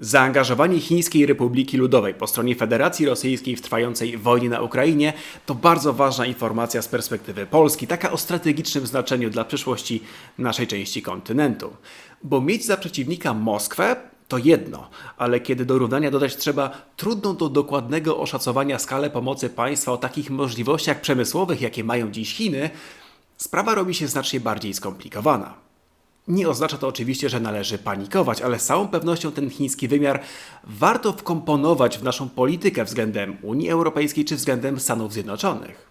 Zaangażowanie Chińskiej Republiki Ludowej po stronie Federacji Rosyjskiej w trwającej wojnie na Ukrainie to bardzo ważna informacja z perspektywy Polski, taka o strategicznym znaczeniu dla przyszłości naszej części kontynentu. Bo mieć za przeciwnika Moskwę to jedno, ale kiedy do równania dodać trzeba trudną do dokładnego oszacowania skalę pomocy państwa o takich możliwościach przemysłowych, jakie mają dziś Chiny, sprawa robi się znacznie bardziej skomplikowana. Nie oznacza to oczywiście, że należy panikować, ale z całą pewnością ten chiński wymiar warto wkomponować w naszą politykę względem Unii Europejskiej czy względem Stanów Zjednoczonych.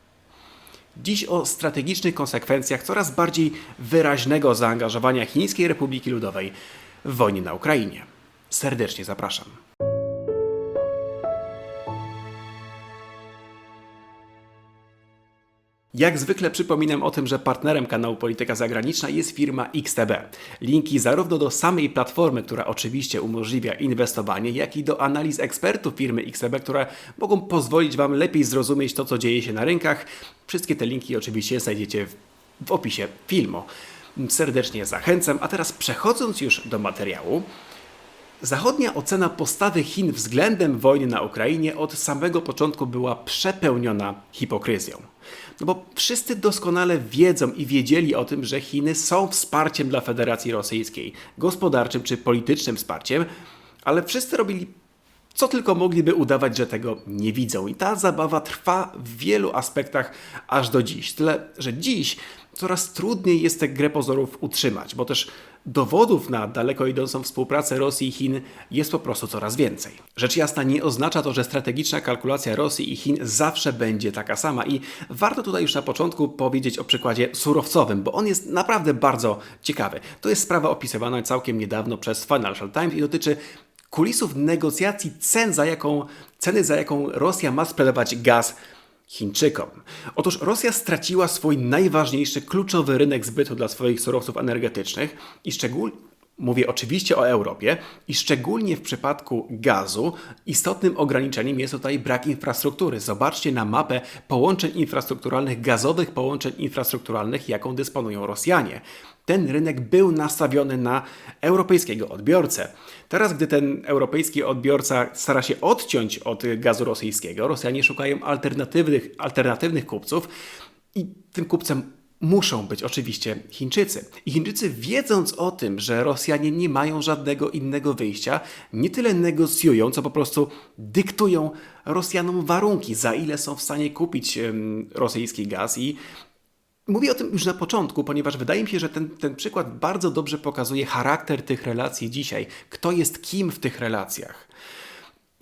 Dziś o strategicznych konsekwencjach coraz bardziej wyraźnego zaangażowania Chińskiej Republiki Ludowej w wojnie na Ukrainie. Serdecznie zapraszam. Jak zwykle przypominam o tym, że partnerem kanału Polityka Zagraniczna jest firma XTB. Linki zarówno do samej platformy, która oczywiście umożliwia inwestowanie, jak i do analiz ekspertów firmy XTB, które mogą pozwolić Wam lepiej zrozumieć to, co dzieje się na rynkach. Wszystkie te linki oczywiście znajdziecie w, w opisie filmu. Serdecznie zachęcam, a teraz przechodząc już do materiału, Zachodnia ocena postawy Chin względem wojny na Ukrainie od samego początku była przepełniona hipokryzją. No bo wszyscy doskonale wiedzą i wiedzieli o tym, że Chiny są wsparciem dla Federacji Rosyjskiej, gospodarczym czy politycznym wsparciem, ale wszyscy robili co tylko mogliby udawać, że tego nie widzą. I ta zabawa trwa w wielu aspektach aż do dziś. Tyle, że dziś coraz trudniej jest tę grę pozorów utrzymać, bo też dowodów na daleko idącą współpracę Rosji i Chin jest po prostu coraz więcej. Rzecz jasna nie oznacza to, że strategiczna kalkulacja Rosji i Chin zawsze będzie taka sama i warto tutaj już na początku powiedzieć o przykładzie surowcowym, bo on jest naprawdę bardzo ciekawy. To jest sprawa opisywana całkiem niedawno przez Financial Times i dotyczy kulisów negocjacji cen, za jaką, ceny, za jaką Rosja ma sprzedawać gaz Chińczykom. Otóż Rosja straciła swój najważniejszy, kluczowy rynek zbytu dla swoich surowców energetycznych i szczególnie Mówię oczywiście o Europie i szczególnie w przypadku gazu istotnym ograniczeniem jest tutaj brak infrastruktury. Zobaczcie na mapę połączeń infrastrukturalnych, gazowych połączeń infrastrukturalnych, jaką dysponują Rosjanie. Ten rynek był nastawiony na europejskiego odbiorcę. Teraz, gdy ten europejski odbiorca stara się odciąć od gazu rosyjskiego, Rosjanie szukają alternatywnych, alternatywnych kupców i tym kupcem muszą być oczywiście Chińczycy. I Chińczycy, wiedząc o tym, że Rosjanie nie mają żadnego innego wyjścia, nie tyle negocjują, co po prostu dyktują Rosjanom warunki, za ile są w stanie kupić rosyjski gaz. I mówię o tym już na początku, ponieważ wydaje mi się, że ten, ten przykład bardzo dobrze pokazuje charakter tych relacji dzisiaj, kto jest kim w tych relacjach.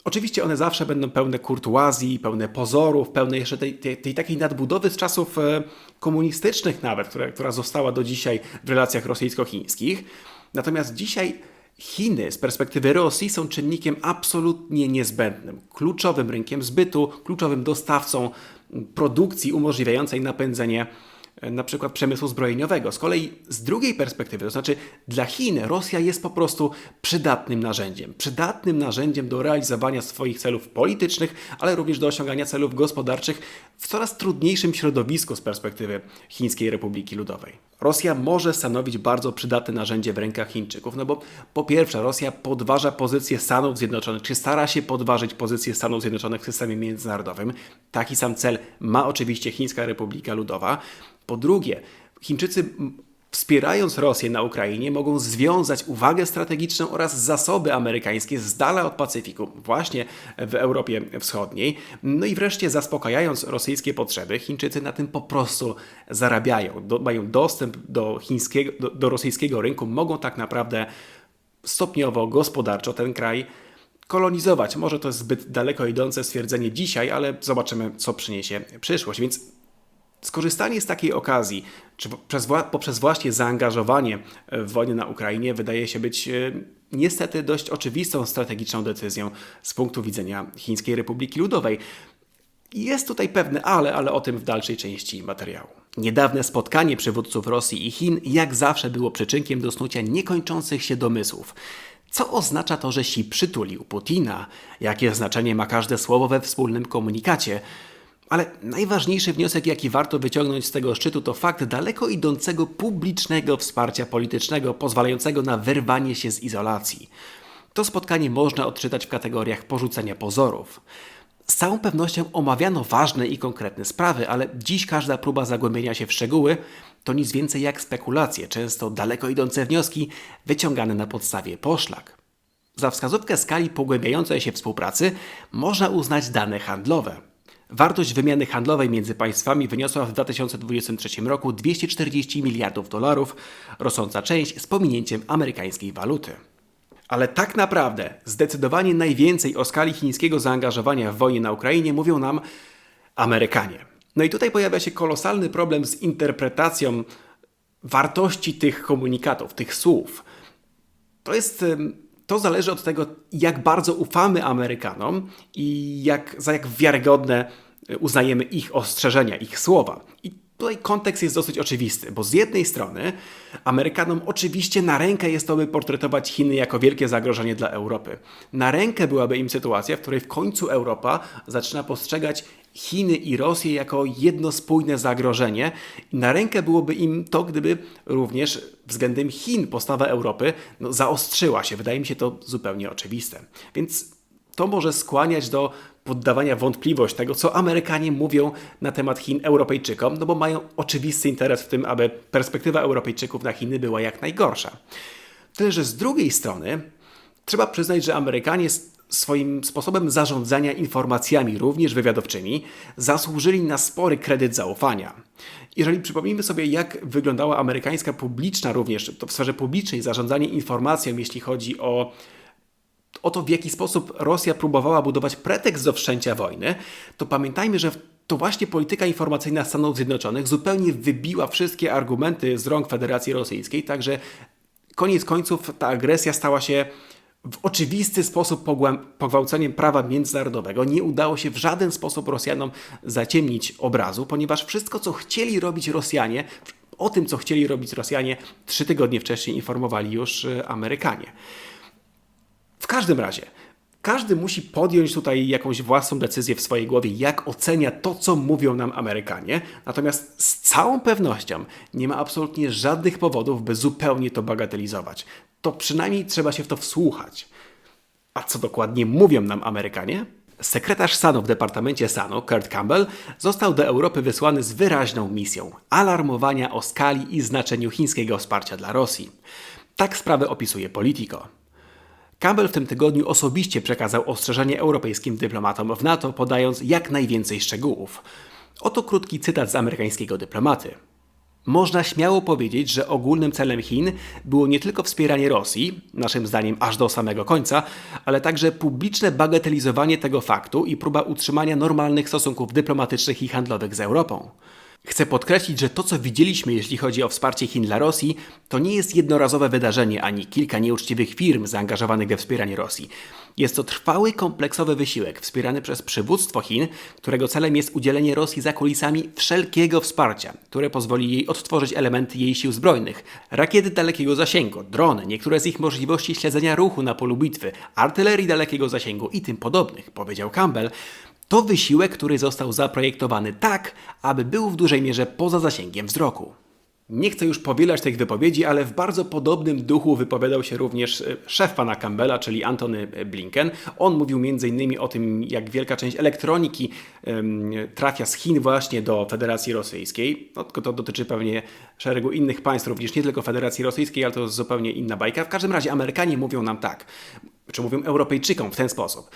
Oczywiście one zawsze będą pełne kurtuazji, pełne pozorów, pełne jeszcze tej, tej, tej takiej nadbudowy z czasów e, komunistycznych nawet, która, która została do dzisiaj w relacjach rosyjsko-chińskich. Natomiast dzisiaj Chiny z perspektywy Rosji są czynnikiem absolutnie niezbędnym, kluczowym rynkiem zbytu, kluczowym dostawcą produkcji umożliwiającej napędzenie na przykład przemysłu zbrojeniowego. Z kolei z drugiej perspektywy, to znaczy dla Chin Rosja jest po prostu przydatnym narzędziem. Przydatnym narzędziem do realizowania swoich celów politycznych, ale również do osiągania celów gospodarczych w coraz trudniejszym środowisku z perspektywy Chińskiej Republiki Ludowej. Rosja może stanowić bardzo przydatne narzędzie w rękach Chińczyków, no bo po pierwsze Rosja podważa pozycję Stanów Zjednoczonych, czy stara się podważyć pozycję Stanów Zjednoczonych w systemie międzynarodowym. Taki sam cel ma oczywiście Chińska Republika Ludowa. Po drugie, Chińczycy wspierając Rosję na Ukrainie, mogą związać uwagę strategiczną oraz zasoby amerykańskie z dala od Pacyfiku, właśnie w Europie Wschodniej. No i wreszcie zaspokajając rosyjskie potrzeby, Chińczycy na tym po prostu zarabiają, do, mają dostęp do, chińskiego, do, do rosyjskiego rynku, mogą tak naprawdę stopniowo, gospodarczo ten kraj kolonizować. Może to jest zbyt daleko idące stwierdzenie dzisiaj, ale zobaczymy, co przyniesie przyszłość. Więc Skorzystanie z takiej okazji, czy poprzez, poprzez właśnie zaangażowanie w wojnę na Ukrainie, wydaje się być e, niestety dość oczywistą strategiczną decyzją z punktu widzenia Chińskiej Republiki Ludowej. Jest tutaj pewne ale, ale o tym w dalszej części materiału. Niedawne spotkanie przywódców Rosji i Chin jak zawsze było przyczynkiem do snucia niekończących się domysłów. Co oznacza to, że Xi przytulił Putina? Jakie znaczenie ma każde słowo we wspólnym komunikacie? Ale najważniejszy wniosek, jaki warto wyciągnąć z tego szczytu, to fakt daleko idącego publicznego wsparcia politycznego, pozwalającego na wyrwanie się z izolacji. To spotkanie można odczytać w kategoriach porzucenia pozorów. Z całą pewnością omawiano ważne i konkretne sprawy, ale dziś każda próba zagłębienia się w szczegóły to nic więcej jak spekulacje, często daleko idące wnioski wyciągane na podstawie poszlak. Za wskazówkę skali pogłębiającej się współpracy można uznać dane handlowe. Wartość wymiany handlowej między państwami wyniosła w 2023 roku 240 miliardów dolarów, rosnąca część z pominięciem amerykańskiej waluty. Ale tak naprawdę zdecydowanie najwięcej o skali chińskiego zaangażowania w wojnie na Ukrainie mówią nam Amerykanie. No i tutaj pojawia się kolosalny problem z interpretacją wartości tych komunikatów, tych słów. To jest. To zależy od tego, jak bardzo ufamy Amerykanom i jak, za jak wiarygodne uznajemy ich ostrzeżenia, ich słowa. I Tutaj kontekst jest dosyć oczywisty, bo z jednej strony Amerykanom oczywiście na rękę jest to, by portretować Chiny jako wielkie zagrożenie dla Europy. Na rękę byłaby im sytuacja, w której w końcu Europa zaczyna postrzegać Chiny i Rosję jako jedno spójne zagrożenie. Na rękę byłoby im to, gdyby również względem Chin postawa Europy no, zaostrzyła się. Wydaje mi się to zupełnie oczywiste. Więc to może skłaniać do poddawania wątpliwość tego, co Amerykanie mówią na temat Chin Europejczykom, no bo mają oczywisty interes w tym, aby perspektywa Europejczyków na Chiny była jak najgorsza. Tyle, że z drugiej strony trzeba przyznać, że Amerykanie swoim sposobem zarządzania informacjami, również wywiadowczymi, zasłużyli na spory kredyt zaufania. Jeżeli przypomnimy sobie, jak wyglądała amerykańska publiczna, również to w sferze publicznej, zarządzanie informacją, jeśli chodzi o o to, w jaki sposób Rosja próbowała budować pretekst do wszczęcia wojny, to pamiętajmy, że to właśnie polityka informacyjna Stanów Zjednoczonych zupełnie wybiła wszystkie argumenty z rąk Federacji Rosyjskiej, także koniec końców ta agresja stała się w oczywisty sposób pogwałceniem prawa międzynarodowego. Nie udało się w żaden sposób Rosjanom zaciemnić obrazu, ponieważ wszystko, co chcieli robić Rosjanie, o tym, co chcieli robić Rosjanie, trzy tygodnie wcześniej informowali już e, Amerykanie. W każdym razie, każdy musi podjąć tutaj jakąś własną decyzję w swojej głowie, jak ocenia to, co mówią nam Amerykanie. Natomiast z całą pewnością nie ma absolutnie żadnych powodów, by zupełnie to bagatelizować. To przynajmniej trzeba się w to wsłuchać. A co dokładnie mówią nam Amerykanie? Sekretarz stanu w Departamencie Stanu, Kurt Campbell, został do Europy wysłany z wyraźną misją alarmowania o skali i znaczeniu chińskiego wsparcia dla Rosji. Tak sprawę opisuje Politico. Campbell w tym tygodniu osobiście przekazał ostrzeżenie europejskim dyplomatom w NATO, podając jak najwięcej szczegółów. Oto krótki cytat z amerykańskiego dyplomaty. Można śmiało powiedzieć, że ogólnym celem Chin było nie tylko wspieranie Rosji, naszym zdaniem aż do samego końca, ale także publiczne bagatelizowanie tego faktu i próba utrzymania normalnych stosunków dyplomatycznych i handlowych z Europą. Chcę podkreślić, że to, co widzieliśmy, jeśli chodzi o wsparcie Chin dla Rosji, to nie jest jednorazowe wydarzenie ani kilka nieuczciwych firm zaangażowanych we wspieranie Rosji. Jest to trwały, kompleksowy wysiłek wspierany przez przywództwo Chin, którego celem jest udzielenie Rosji za kulisami wszelkiego wsparcia, które pozwoli jej odtworzyć elementy jej sił zbrojnych, rakiety dalekiego zasięgu, drony, niektóre z ich możliwości śledzenia ruchu na polu bitwy, artylerii dalekiego zasięgu i tym podobnych, powiedział Campbell, to wysiłek, który został zaprojektowany tak, aby był w dużej mierze poza zasięgiem wzroku. Nie chcę już powielać tych wypowiedzi, ale w bardzo podobnym duchu wypowiadał się również e, szef pana Campbella, czyli Antony Blinken. On mówił m.in. o tym, jak wielka część elektroniki trafia z Chin właśnie do Federacji Rosyjskiej. No, to dotyczy pewnie szeregu innych państw, również nie tylko Federacji Rosyjskiej, ale to jest zupełnie inna bajka. W każdym razie Amerykanie mówią nam tak, czy mówią Europejczykom w ten sposób.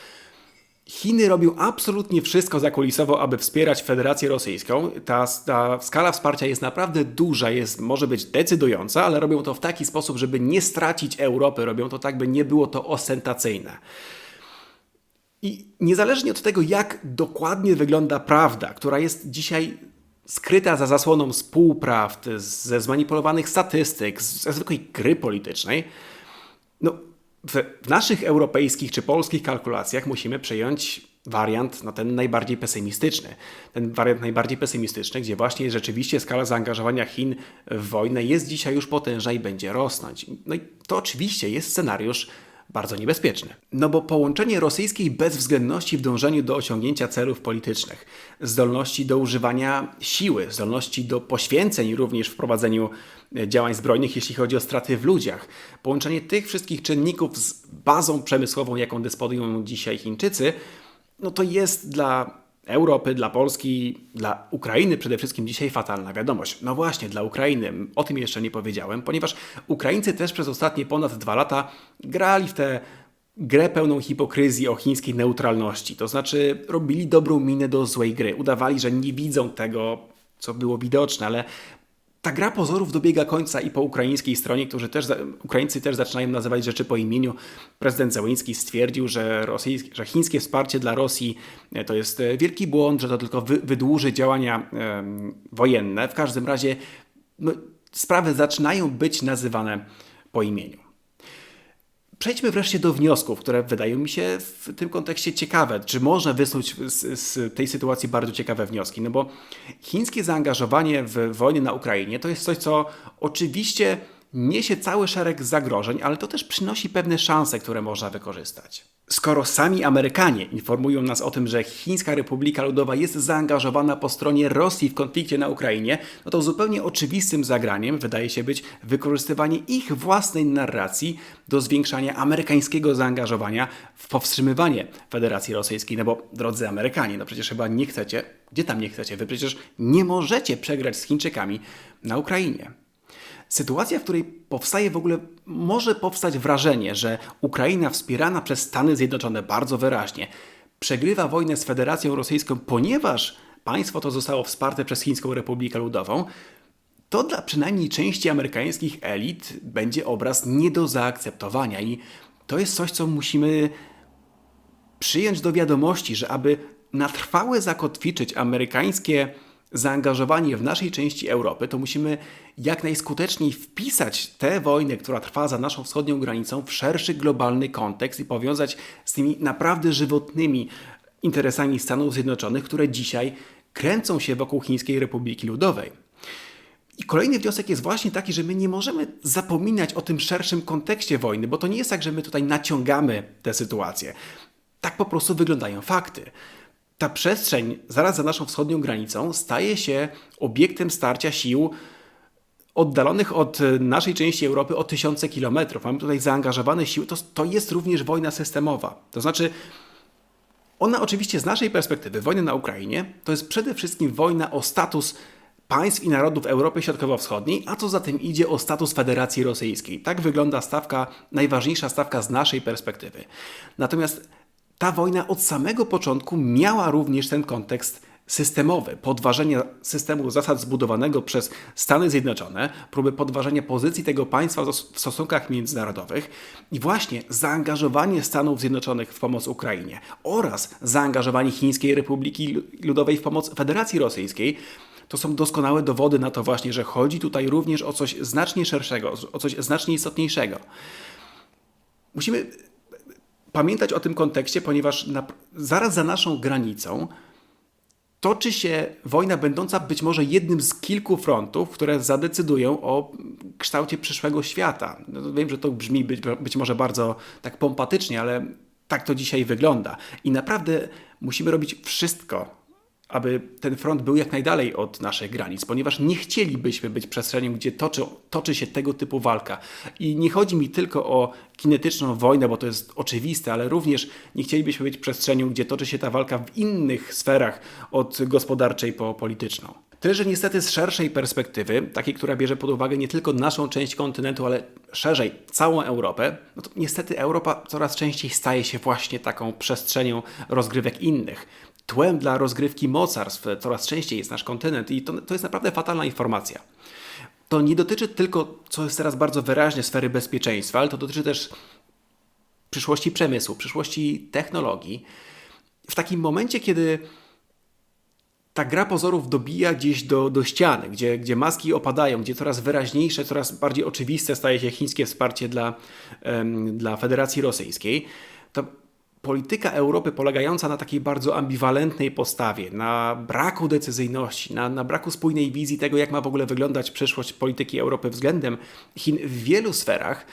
Chiny robią absolutnie wszystko zakulisowo, aby wspierać Federację Rosyjską. Ta, ta, skala wsparcia jest naprawdę duża, jest, może być decydująca, ale robią to w taki sposób, żeby nie stracić Europy. Robią to tak, by nie było to ostentacyjne. I niezależnie od tego, jak dokładnie wygląda prawda, która jest dzisiaj skryta za zasłoną spółprawd, ze zmanipulowanych statystyk, ze zwykłej gry politycznej, no, w, naszych europejskich czy polskich kalkulacjach musimy przyjąć wariant, no ten najbardziej pesymistyczny. Ten wariant najbardziej pesymistyczny, gdzie właśnie rzeczywiście skala zaangażowania Chin w wojnę jest dzisiaj już potężna i będzie rosnąć. No i to oczywiście jest scenariusz bardzo niebezpieczny. No bo połączenie rosyjskiej bezwzględności w dążeniu do osiągnięcia celów politycznych, zdolności do używania siły, zdolności do poświęceń również w prowadzeniu e, działań zbrojnych, jeśli chodzi o straty w ludziach, połączenie tych wszystkich czynników z bazą przemysłową, jaką dysponują dzisiaj Chińczycy, no to jest dla Europy, dla Polski, dla Ukrainy przede wszystkim dzisiaj fatalna wiadomość. No właśnie, dla Ukrainy. O tym jeszcze nie powiedziałem, ponieważ Ukraińcy też przez ostatnie ponad dwa lata grali w tę grę pełną hipokryzji o chińskiej neutralności. To znaczy robili dobrą minę do złej gry. Udawali, że nie widzą tego, co było widoczne, ale ta gra pozorów dobiega końca i po ukraińskiej stronie, którzy też, Ukraińcy też zaczynają nazywać rzeczy po imieniu. Prezydent Zełenski stwierdził, że, rosyjskie, że chińskie wsparcie dla Rosji e, to jest e, wielki błąd, że to tylko wy, wydłuży działania wojenne. W każdym razie no, sprawy zaczynają być nazywane po imieniu. Przejdźmy wreszcie do wniosków, które wydają mi się w tym kontekście ciekawe. Czy można wysnuć z, z, tej sytuacji bardzo ciekawe wnioski? No bo chińskie zaangażowanie w wojnę na Ukrainie to jest coś, co oczywiście niesie cały szereg zagrożeń, ale to też przynosi pewne szanse, które można wykorzystać. Skoro sami Amerykanie informują nas o tym, że Chińska Republika Ludowa jest zaangażowana po stronie Rosji w konflikcie na Ukrainie, no to zupełnie oczywistym zagraniem wydaje się być wykorzystywanie ich własnej narracji do zwiększania amerykańskiego zaangażowania w powstrzymywanie Federacji Rosyjskiej. No bo drodzy Amerykanie, no przecież chyba nie chcecie, gdzie tam nie chcecie, wy przecież nie możecie przegrać z Chińczykami na Ukrainie. Sytuacja, w której powstaje w ogóle, może powstać wrażenie, że Ukraina wspierana przez Stany Zjednoczone bardzo wyraźnie przegrywa wojnę z Federacją Rosyjską, ponieważ państwo to zostało wsparte przez Chińską Republikę Ludową, to dla przynajmniej części amerykańskich elit będzie obraz nie do zaakceptowania i to jest coś, co musimy przyjąć do wiadomości, że aby na trwałe zakotwiczyć amerykańskie zaangażowanie w naszej części Europy, to musimy jak najskuteczniej wpisać tę wojnę, która trwa za naszą wschodnią granicą, w szerszy globalny kontekst i powiązać z tymi naprawdę żywotnymi interesami Stanów Zjednoczonych, które dzisiaj kręcą się wokół Chińskiej Republiki Ludowej. I kolejny wniosek jest właśnie taki, że my nie możemy zapominać o tym szerszym kontekście wojny, bo to nie jest tak, że my tutaj naciągamy tę sytuację. Tak po prostu wyglądają fakty ta przestrzeń zaraz za naszą wschodnią granicą staje się obiektem starcia sił oddalonych od naszej części Europy o tysiące kilometrów. Mamy tutaj zaangażowane siły. To, to jest również wojna systemowa. To znaczy, ona oczywiście z naszej perspektywy, wojna na Ukrainie, to jest przede wszystkim wojna o status państw i narodów Europy Środkowo-Wschodniej, a co za tym idzie o status Federacji Rosyjskiej. Tak wygląda stawka, najważniejsza stawka z naszej perspektywy. Natomiast ta wojna od samego początku miała również ten kontekst systemowy, podważenia systemu zasad zbudowanego przez Stany Zjednoczone, próby podważenia pozycji tego państwa w stosunkach międzynarodowych i właśnie zaangażowanie Stanów Zjednoczonych w pomoc Ukrainie oraz zaangażowanie Chińskiej Republiki Ludowej w pomoc Federacji Rosyjskiej to są doskonałe dowody na to właśnie, że chodzi tutaj również o coś znacznie szerszego, o coś znacznie istotniejszego. Musimy pamiętać o tym kontekście, ponieważ na, zaraz za naszą granicą toczy się wojna będąca być może jednym z kilku frontów, które zadecydują o kształcie przyszłego świata. No, wiem, że to brzmi być, być może bardzo tak pompatycznie, ale tak to dzisiaj wygląda. I naprawdę musimy robić wszystko, aby ten front był jak najdalej od naszych granic, ponieważ nie chcielibyśmy być przestrzenią, gdzie toczy, toczy się tego typu walka. I nie chodzi mi tylko o kinetyczną wojnę, bo to jest oczywiste, ale również nie chcielibyśmy być przestrzenią, gdzie toczy się ta walka w innych sferach, od gospodarczej po polityczną. Tyle, że niestety z szerszej perspektywy, takiej, która bierze pod uwagę nie tylko naszą część kontynentu, ale szerzej całą Europę, no to niestety Europa coraz częściej staje się właśnie taką przestrzenią rozgrywek innych tłem dla rozgrywki mocarstw coraz częściej jest nasz kontynent i to, to jest naprawdę fatalna informacja. To nie dotyczy tylko, co jest teraz bardzo wyraźnie, sfery bezpieczeństwa, ale to dotyczy też przyszłości przemysłu, przyszłości technologii. W takim momencie, kiedy ta gra pozorów dobija gdzieś do, do ściany, gdzie, gdzie maski opadają, gdzie coraz wyraźniejsze, coraz bardziej oczywiste staje się chińskie wsparcie dla, um, dla Federacji Rosyjskiej, to polityka Europy polegająca na takiej bardzo ambiwalentnej postawie, na braku decyzyjności, na, na, braku spójnej wizji tego, jak ma w ogóle wyglądać przyszłość polityki Europy względem Chin w wielu sferach,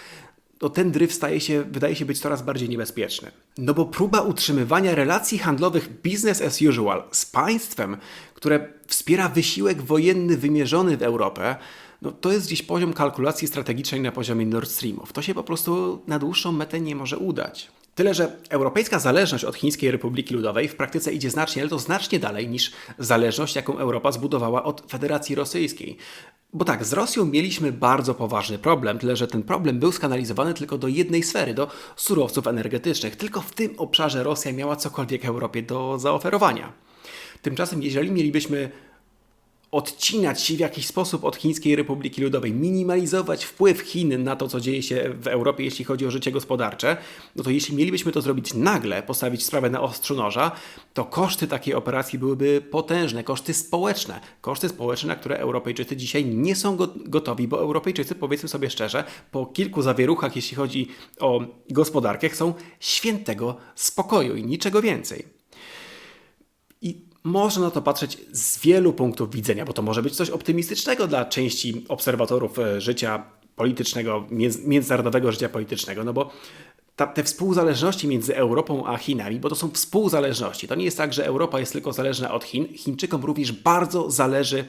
to ten dryf staje się, wydaje się być coraz bardziej niebezpieczny. No bo próba utrzymywania relacji handlowych business as usual z państwem, które wspiera wysiłek wojenny wymierzony w Europę, no to jest gdzieś poziom kalkulacji strategicznej na poziomie Nord Streamów. To się po prostu na dłuższą metę nie może udać. Tyle, że europejska zależność od Chińskiej Republiki Ludowej w praktyce idzie znacznie, ale to znacznie dalej niż zależność, jaką Europa zbudowała od Federacji Rosyjskiej. Bo tak, z Rosją mieliśmy bardzo poważny problem, tyle że ten problem był skanalizowany tylko do jednej sfery, do surowców energetycznych. Tylko w tym obszarze Rosja miała cokolwiek Europie do zaoferowania. Tymczasem, jeżeli mielibyśmy odcinać się w jakiś sposób od Chińskiej Republiki Ludowej, minimalizować wpływ Chin na to, co dzieje się w Europie, jeśli chodzi o życie gospodarcze, no to jeśli mielibyśmy to zrobić nagle, postawić sprawę na ostrzu noża, to koszty takiej operacji byłyby potężne, koszty społeczne, koszty społeczne, na które Europejczycy dzisiaj nie są gotowi, bo Europejczycy, powiedzmy sobie szczerze, po kilku zawieruchach, jeśli chodzi o gospodarkę, chcą świętego spokoju i niczego więcej. Można na to patrzeć z wielu punktów widzenia, bo to może być coś optymistycznego dla części obserwatorów e, życia politycznego, międzynarodowego życia politycznego, no bo ta, te współzależności między Europą a Chinami, bo to są współzależności. To nie jest tak, że Europa jest tylko zależna od Chin. Chińczykom również bardzo zależy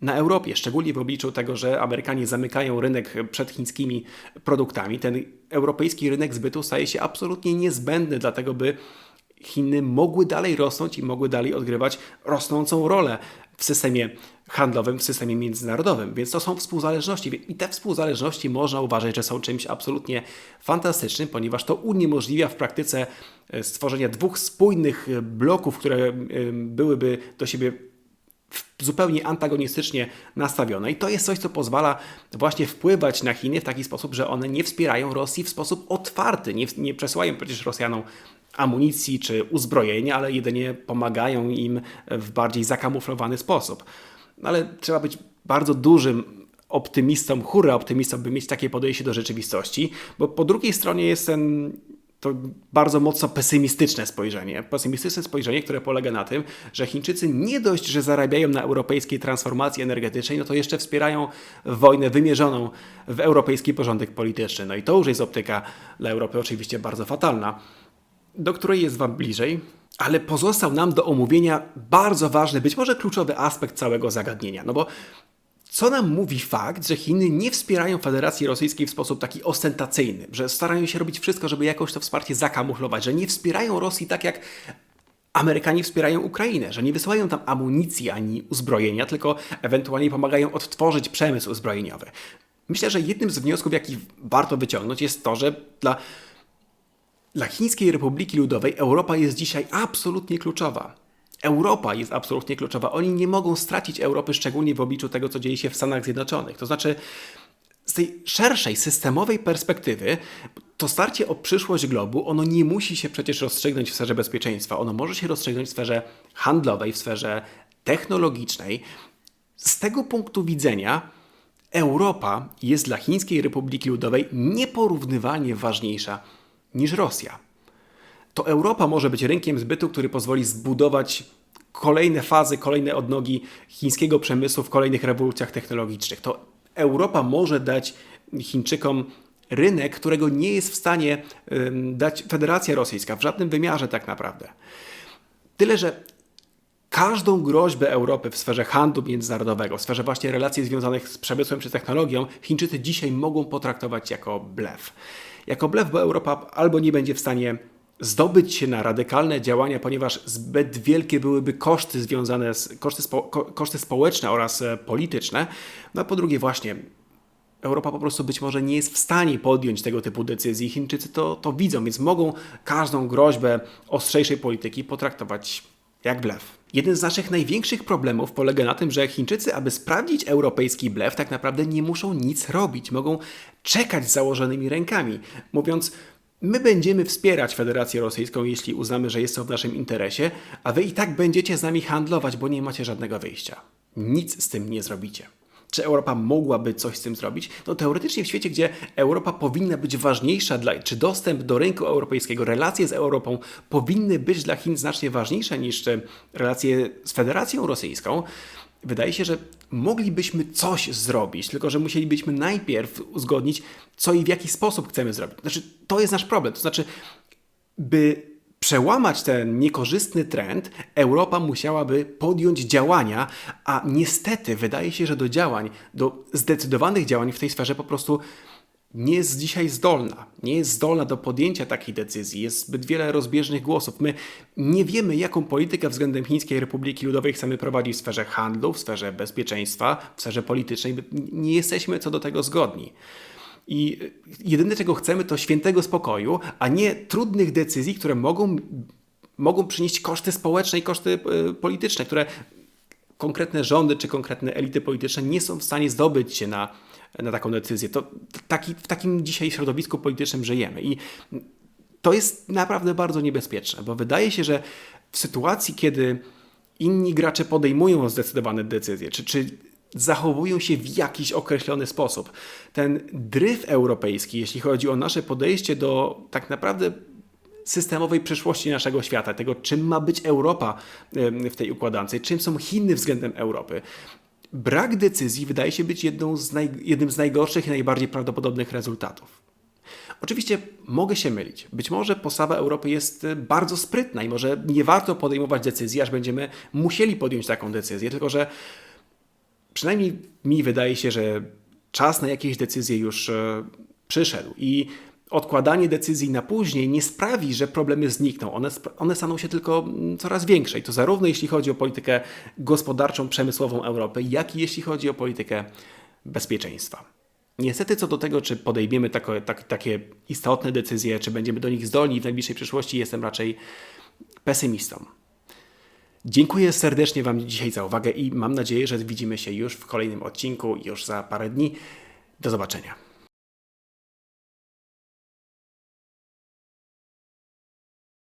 na Europie, szczególnie w obliczu tego, że Amerykanie zamykają rynek przed chińskimi produktami. Ten europejski rynek zbytu staje się absolutnie niezbędny, dlatego by Chiny mogły dalej rosnąć i mogły dalej odgrywać rosnącą rolę w systemie handlowym, w systemie międzynarodowym. Więc to są współzależności. I te współzależności można uważać, że są czymś absolutnie fantastycznym, ponieważ to uniemożliwia w praktyce e, stworzenie dwóch spójnych e, bloków, które e, byłyby do siebie zupełnie antagonistycznie nastawione. I to jest coś, co pozwala właśnie wpływać na Chiny w taki sposób, że one nie wspierają Rosji w sposób otwarty, nie, nie przesyłają przecież Rosjanom amunicji czy uzbrojenia, ale jedynie pomagają im w bardziej zakamuflowany sposób. Ale trzeba być bardzo dużym optymistą, hura optymistą, by mieć takie podejście do rzeczywistości, bo po drugiej stronie jest ten to bardzo mocno pesymistyczne spojrzenie. Pesymistyczne spojrzenie, które polega na tym, że Chińczycy nie dość, że zarabiają na europejskiej transformacji energetycznej, no to jeszcze wspierają wojnę wymierzoną w europejski porządek polityczny. No i to już jest optyka dla Europy oczywiście bardzo fatalna do której jest Wam bliżej, ale pozostał nam do omówienia bardzo ważny, być może kluczowy aspekt całego zagadnienia. No bo co nam mówi fakt, że Chiny nie wspierają Federacji Rosyjskiej w sposób taki ostentacyjny, że starają się robić wszystko, żeby jakoś to wsparcie zakamuflować, że nie wspierają Rosji tak jak Amerykanie wspierają Ukrainę, że nie wysyłają tam amunicji ani uzbrojenia, tylko ewentualnie pomagają odtworzyć przemysł uzbrojeniowy. Myślę, że jednym z wniosków, jaki warto wyciągnąć, jest to, że dla dla Chińskiej Republiki Ludowej Europa jest dzisiaj absolutnie kluczowa. Europa jest absolutnie kluczowa. Oni nie mogą stracić Europy, szczególnie w obliczu tego, co dzieje się w Stanach Zjednoczonych. To znaczy, z tej szerszej, systemowej perspektywy, to starcie o przyszłość globu, ono nie musi się przecież rozstrzygnąć w sferze bezpieczeństwa. Ono może się rozstrzygnąć w sferze handlowej, w sferze technologicznej. Z tego punktu widzenia, Europa jest dla Chińskiej Republiki Ludowej nieporównywalnie ważniejsza niż Rosja. To Europa może być rynkiem zbytu, który pozwoli zbudować kolejne fazy, kolejne odnogi chińskiego przemysłu w kolejnych rewolucjach technologicznych. To Europa może dać Chińczykom rynek, którego nie jest w stanie dać Federacja Rosyjska w żadnym wymiarze tak naprawdę. Tyle, że każdą groźbę Europy w sferze handlu międzynarodowego, w sferze właśnie relacji związanych z przemysłem czy technologią, Chińczycy dzisiaj mogą potraktować jako blef jako blef, bo Europa albo nie będzie w stanie zdobyć się na radykalne działania, ponieważ zbyt wielkie byłyby koszty związane z koszty, spo, koszty społeczne oraz e, polityczne. No a po drugie właśnie Europa po prostu być może nie jest w stanie podjąć tego typu decyzji. Chińczycy to, to widzą, więc mogą każdą groźbę ostrzejszej polityki potraktować jak blef. Jeden z naszych największych problemów polega na tym, że Chińczycy, aby sprawdzić europejski blef, tak naprawdę nie muszą nic robić. Mogą czekać z założonymi rękami, mówiąc, My będziemy wspierać Federację Rosyjską, jeśli uznamy, że jest to w naszym interesie, a wy i tak będziecie z nami handlować, bo nie macie żadnego wyjścia. Nic z tym nie zrobicie. Czy Europa mogłaby coś z tym zrobić? No teoretycznie w świecie, gdzie Europa powinna być ważniejsza, dla, czy dostęp do rynku europejskiego, relacje z Europą powinny być dla Chin znacznie ważniejsze niż relacje z Federacją Rosyjską, wydaje się, że moglibyśmy coś zrobić, tylko że musielibyśmy najpierw uzgodnić, co i w jaki sposób chcemy zrobić. Znaczy, to jest nasz problem. To znaczy, by przełamać ten niekorzystny trend, Europa musiałaby podjąć działania, a niestety wydaje się, że do działań, do zdecydowanych działań w tej sferze po prostu nie jest dzisiaj zdolna. Nie jest zdolna do podjęcia takiej decyzji. Jest zbyt wiele rozbieżnych głosów. My nie wiemy, jaką politykę względem Chińskiej Republiki Ludowej chcemy prowadzić w sferze handlu, w sferze bezpieczeństwa, w sferze politycznej. Nie jesteśmy co do tego zgodni. I jedyne, czego chcemy, to świętego spokoju, a nie trudnych decyzji, które mogą, mogą przynieść koszty społeczne i koszty y, polityczne, które konkretne rządy czy konkretne elity polityczne nie są w stanie zdobyć się na, na taką decyzję. To taki, w takim dzisiaj środowisku politycznym żyjemy. I to jest naprawdę bardzo niebezpieczne, bo wydaje się, że w sytuacji, kiedy inni gracze podejmują zdecydowane decyzje, czy, czy zachowują się w jakiś określony sposób, ten dryf europejski, jeśli chodzi o nasze podejście do tak naprawdę systemowej przyszłości naszego świata, tego czym ma być Europa w tej układance, czym są Chiny względem Europy. Brak decyzji wydaje się być z jednym z najgorszych i najbardziej prawdopodobnych rezultatów. Oczywiście mogę się mylić. Być może postawa Europy jest e, bardzo sprytna i może nie warto podejmować decyzji, aż będziemy musieli podjąć taką decyzję, tylko że przynajmniej mi wydaje się, że czas na jakieś decyzje już e, przyszedł i odkładanie decyzji na później nie sprawi, że problemy znikną. One, one staną się tylko mm, coraz większe i to zarówno jeśli chodzi o politykę gospodarczą, przemysłową Europy, jak i jeśli chodzi o politykę bezpieczeństwa. Niestety co do tego, czy podejmiemy tako, tak, takie istotne decyzje, czy będziemy do nich zdolni w najbliższej przyszłości, jestem raczej pesymistą. Dziękuję serdecznie Wam dzisiaj za uwagę i mam nadzieję, że widzimy się już w kolejnym odcinku, już za parę dni. Do zobaczenia.